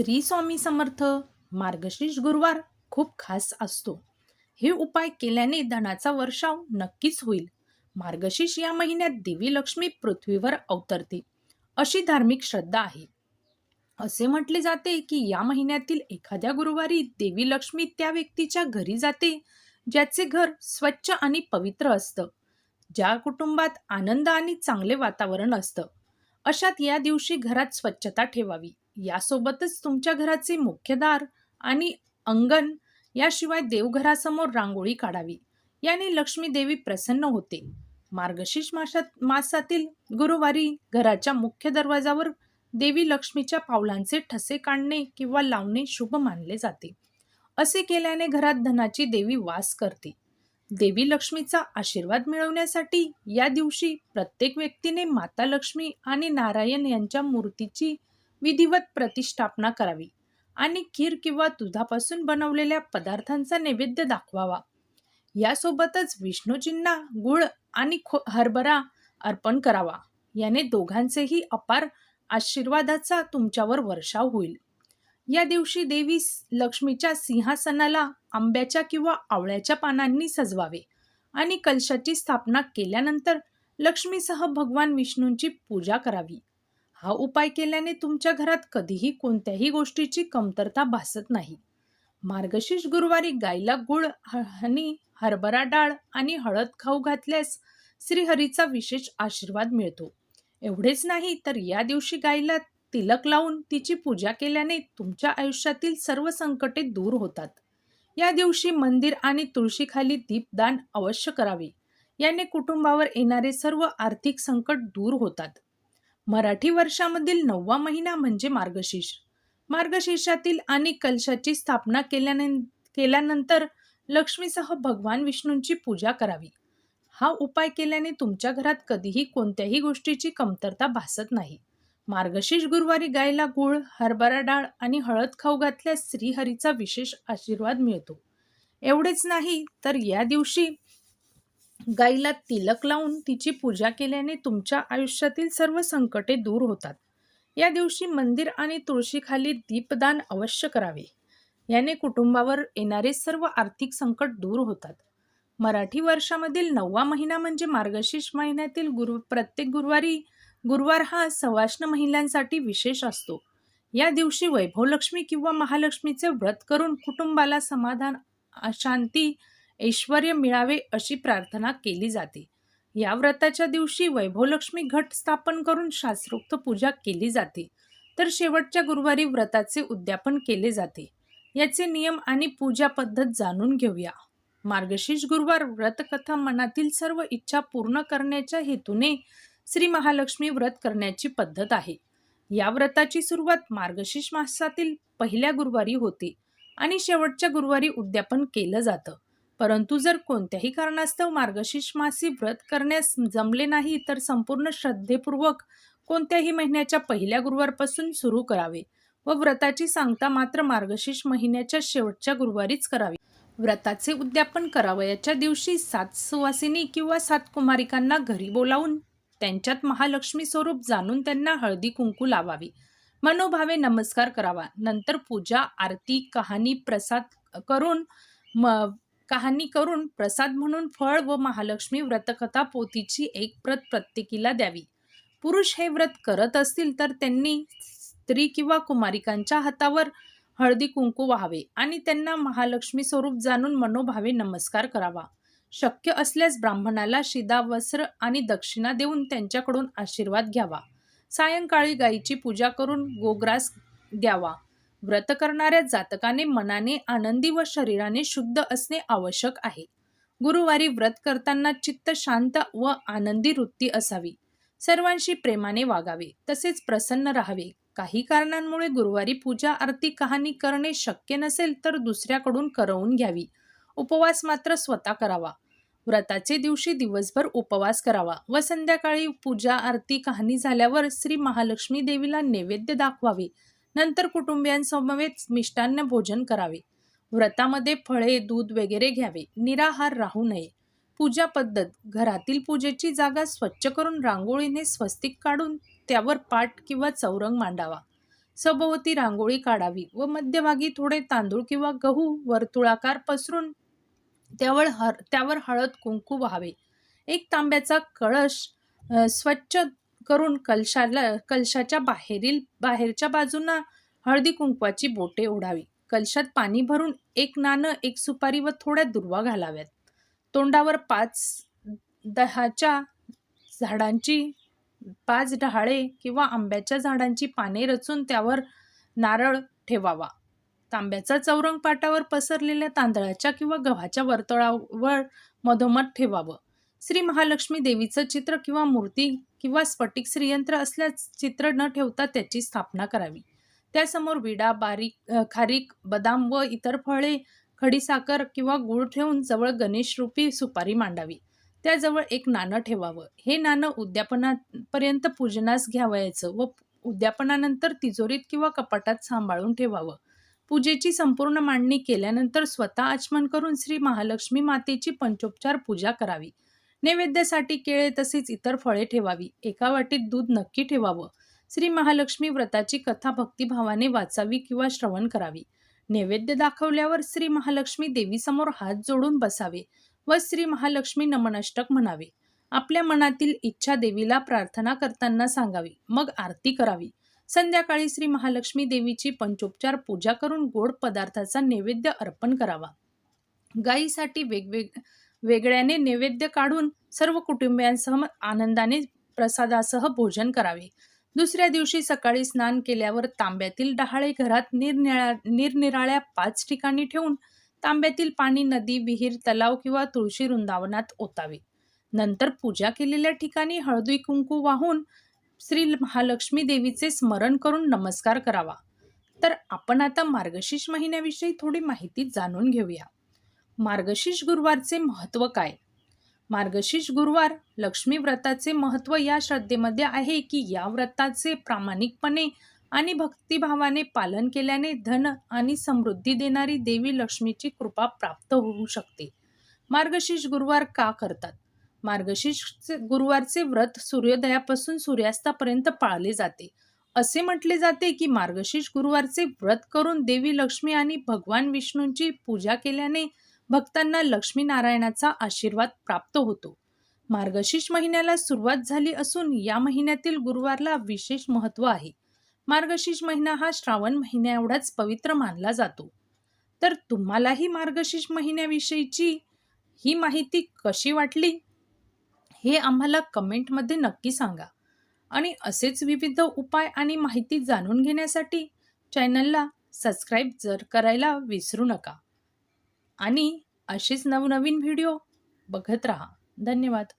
श्री स्वामी समर्थ मार्गशीर्ष गुरुवार खूप खास असतो. हे उपाय केल्याने धनाचा वर्षाव नक्कीच होईल. मार्गशीर्ष या महिन्यात देवी लक्ष्मी पृथ्वीवर अवतरते अशी धार्मिक श्रद्धा आहे. असे म्हटले जाते की या महिन्यातील एखाद्या गुरुवारी देवी लक्ष्मी त्या व्यक्तीच्या घरी जाते ज्याचे घर स्वच्छ आणि पवित्र असतं ज्या कुटुंबात आनंद आणि चांगले वातावरण असतं. अशात या दिवशी घरात स्वच्छता ठेवावी. यासोबतच तुमच्या घराचे मुख्य दार आणि अंगण याशिवाय देवघरासमोर रांगोळी काढावी. याने लक्ष्मी देवी प्रसन्न होते. मार्गशीर्ष मासात मासातील गुरुवारी घराच्या मुख्य दरवाजावर देवी लक्ष्मीच्या पावलांचे ठसे काढणे किंवा लावणे शुभ मानले जाते. असे केल्याने घरात धनाची देवी वास करते. देवी लक्ष्मीचा आशीर्वाद मिळवण्यासाठी या दिवशी प्रत्येक व्यक्तीने माता लक्ष्मी आणि नारायण यांच्या मूर्तीची विधिवत प्रतिष्ठापना करावी आणि खीर किंवा दुधापासून बनवलेल्या पदार्थांचा नैवेद्य दाखवावा. यासोबतच विष्णूजींना गुळ आणि खो हरभरा अर्पण करावा. याने दोघांचेही अपार आशीर्वादाचा तुमच्यावर वर्षाव होईल. या दिवशी देवी लक्ष्मीच्या सिंहासनाला आंब्याच्या किंवा आवळ्याच्या पानांनी सजवावे आणि कलशाची स्थापना केल्यानंतर लक्ष्मीसह भगवान विष्णूंची पूजा करावी. हा उपाय केल्याने तुमच्या घरात कधीही कोणत्याही गोष्टीची कमतरता भासत नाही. मार्गशीर्ष गुरुवारी गायला गुळ आणि हरभरा डाळ आणि हळद खाऊ घातल्यास श्रीहरीचा विशेष आशीर्वाद मिळतो. एवढेच नाही तर या दिवशी गायला तिलक लावून तिची पूजा केल्याने तुमच्या आयुष्यातील सर्व संकटे दूर होतात. या दिवशी मंदिर आणि तुळशीखाली दीपदान अवश्य करावे. याने कुटुंबावर येणारे सर्व आर्थिक संकट दूर होतात. मराठी वर्षामधील नववा महिना म्हणजे मार्गशीर्ष. मार्गशीर्षातील आणि कलशाची स्थापना केल्यानं केल्यानंतर लक्ष्मीसह भगवान विष्णूंची पूजा करावी. हा उपाय केल्याने तुमच्या घरात कधीही कोणत्याही गोष्टीची कमतरता भासत नाही. मार्गशीर्ष गुरुवारी गायला गुळ हरभरा डाळ आणि हळद खाऊ घातल्यास श्रीहरीचा विशेष आशीर्वाद मिळतो. एवढेच नाही तर या दिवशी गाईला तिलक लावून तिची पूजा केल्याने तुमच्या आयुष्यातील सर्व संकटे दूर होतात. या दिवशी मंदिर आणि तुळशीखाली दीपदान अवश्य करावे. याने कुटुंबावर येणारे सर्व आर्थिक संकट दूर होतात. मराठी वर्षामधील नववा महिना म्हणजे मार्गशीर्ष महिन्यातील गुरु प्रत्येक गुरुवारी गुरुवार हा सवाष्ण महिलांसाठी विशेष असतो. या दिवशी वैभवलक्ष्मी किंवा महालक्ष्मीचे व्रत करून कुटुंबाला समाधान शांती ऐश्वर मिळावे अशी प्रार्थना केली जाते. या व्रताच्या दिवशी वैभवलक्ष्मी घट स्थापन करून शास्त्रोक्त पूजा केली जाते. तर शेवटच्या गुरुवारी व्रताचे उद्यापन केले जाते. याचे नियम आणि पूजा पद्धत जाणून घेऊया. मार्गशीर्ष गुरुवार व्रतकथा मनातील सर्व इच्छा पूर्ण करण्याच्या हेतूने श्री महालक्ष्मी व्रत करण्याची पद्धत आहे. या व्रताची सुरुवात मार्गशीर्ष मासातील पहिल्या गुरुवारी होते आणि शेवटच्या गुरुवारी उद्यापन केलं जातं. परंतु जर कोणत्याही कारणास्तव मार्गशीर्ष मासी व्रत करण्यास जमले नाही तर संपूर्ण श्रद्धेपूर्वक कोणत्याही महिन्याच्या पहिल्या गुरुवारपासून सुरू करावे व व्रताची सांगता मात्र मार्गशीर्ष महिन्याच्या शेवटच्या गुरुवारीच करावी. व्रताचे उद्यापन करावयाच्या दिवशी सात सुवासिनी किंवा सात कुमारिकांना घरी बोलावून त्यांच्यात महालक्ष्मी स्वरूप जाणून त्यांना हळदी कुंकू लावावी. मनोभावे नमस्कार करावा. नंतर पूजा आरती कहाणी प्रसाद करून म कहाणी करून प्रसाद म्हणून फळ व महालक्ष्मी व्रतकथा पोथीची एक प्रत प्रत्येकीला द्यावी. पुरुष हे व्रत करत असतील तर त्यांनी स्त्री किंवा कुमारिकांच्या हातावर हळदी कुंकू व्हावे आणि त्यांना महालक्ष्मी स्वरूप जाणून मनोभावे नमस्कार करावा. शक्य असल्यास ब्राह्मणाला शिदा वस्त्र आणि दक्षिणा देऊन त्यांच्याकडून आशीर्वाद घ्यावा. सायंकाळी गायीची पूजा करून गोग्रास द्यावा. व्रत करणाऱ्या जातकाने मनाने आनंदी व शरीराने शुद्ध असणे आवश्यक आहे. गुरुवारी व्रत करताना चित्त शांत व आनंदी वृत्ती असावी. सर्वांशी प्रेमाने वागावे तसेच प्रसन्न राहावे. काही कारणांमुळे गुरुवारी पूजा आरती कहाणी करणे शक्य नसेल तर दुसऱ्याकडून करवून घ्यावी. उपवास मात्र स्वतः करावा. व्रताचे दिवशी दिवसभर उपवास करावा व संध्याकाळी पूजा आरती कहाणी झाल्यावर श्री महालक्ष्मी देवीला नैवेद्य दाखवावे. नंतर कुटुंबियांसमवेत मिष्टान्न भोजन करावे. व्रतामध्ये फळे दूध वगैरे घ्यावे. निराहार राहू नये. पूजा पद्धत. घरातील पूजेची जागा स्वच्छ करून रांगोळीने स्वस्तिक काढून त्यावर पाट किंवा चौरंग मांडावा. सभोवती रांगोळी काढावी व मध्यभागी थोडे तांदूळ किंवा गहू वर्तुळाकार पसरून त्यावर हर त्यावर हळद कुंकू व्हावे. एक तांब्याचा कळश स्वच्छ करून कलशाला कलशाच्या बाहेरील बाहेरच्या बाजूंना हळदी कुंकवाची बोटे ओढावी. कलशात पाणी भरून एक नाणं एक सुपारी व थोड्या दुर्वा घालाव्यात. तोंडावर पाच दहाच्या झाडांची पाच डहाळे किंवा आंब्याच्या झाडांची पाने रचून त्यावर नारळ ठेवावा. तांब्याचा चौरंग पाटावर पसरलेल्या तांदळाच्या किंवा गव्हाच्या वर्तुळावर मधोमध ठेवावं. श्री महालक्ष्मी देवीचं चित्र किंवा मूर्ती किंवा स्फटिक श्रीयंत्र असल्यास चित्र न ठेवता त्याची स्थापना करावी. त्यासमोर विडा बारीक खारीक बदाम व इतर फळे खडीसाखर किंवा गूळ ठेवून जवळ गणेश रूपी सुपारी मांडावी. त्याजवळ एक नाणं ठेवावं. हे नाणं उद्यापनापर्यंत पूजनास घ्यावयाचं व उद्यापनानंतर तिजोरीत किंवा कपाटात सांभाळून ठेवावं. पूजेची संपूर्ण मांडणी केल्यानंतर स्वतः आचमन करून श्री महालक्ष्मी मातेची पंचोपचार पूजा करावी. नैवेद्यासाठी केळे तसेच इतर फळे ठेवावी. एका वाटीत दूध नक्की ठेवावं. श्री महालक्ष्मी व्रताची कथा भक्तिभावाने वाचावी किंवा श्रवण करावी. नैवेद्य दाखवल्यावर श्री महालक्ष्मी देवीसमोर हात जोडून बसावे व श्री महालक्ष्मी नमनाष्टक म्हणावे. आपल्या मनातील इच्छा देवीला प्रार्थना करताना सांगावी. मग आरती करावी. संध्याकाळी श्री महालक्ष्मी देवीची पंचोपचार पूजा करून गोड पदार्थाचा नैवेद्य अर्पण करावा. गायीसाठी वेगवेग वेगळ्याने नैवेद्य काढून सर्व कुटुंबियांसह आनंदाने प्रसादासह भोजन करावे. दुसऱ्या दिवशी सकाळी स्नान केल्यावर तांब्यातील डहाळे घरात निरनिळा निरनिराळ्या पाच ठिकाणी ठेवून तांब्यातील पाणी नदी विहीर तलाव किंवा तुळशी वृंदावनात ओतावे. नंतर पूजा केलेल्या ठिकाणी हळदी कुंकू वाहून श्री महालक्ष्मी देवीचे स्मरण करून नमस्कार करावा. तर आपण आता मार्गशीर्ष महिन्याविषयी थोडी माहिती जाणून घेऊया. मार्गशीर्ष गुरुवारचे महत्त्व काय? मार्गशीर्ष गुरुवार लक्ष्मी व्रताचे महत्त्व या श्रद्धेमध्ये आहे की या व्रताचे प्रामाणिकपणे आणि भक्तिभावाने पालन केल्याने धन आणि समृद्धी देणारी देवी लक्ष्मीची कृपा प्राप्त होऊ शकते. मार्गशीर्ष गुरुवार का करतात? मार्गशीर्ष गुरुवारचे व्रत सूर्योदयापासून सूर्यास्तापर्यंत पाळले जाते. असे म्हटले जाते की मार्गशीर्ष गुरुवारचे व्रत करून देवी लक्ष्मी आणि भगवान विष्णूंची पूजा केल्याने भक्तांना लक्ष्मीनारायणाचा आशीर्वाद प्राप्त होतो. मार्गशीर्ष महिन्याला सुरुवात झाली असून या महिन्यातील गुरुवारला विशेष महत्त्व आहे. मार्गशीर्ष महिना हा श्रावण महिन्या एवढाच पवित्र मानला जातो. तर तुम्हालाही मार्गशीर्ष महिन्याविषयीची ही माहिती कशी वाटली? हे आम्हाला कमेंटमध्ये नक्की सांगा. आणि असेच विविध उपाय आणि माहिती जाणून घेण्यासाठी चॅनलला सबस्क्राईब जर करायला विसरू नका. आणि असेच नवनवीन व्हिडिओ बघत राहा. धन्यवाद.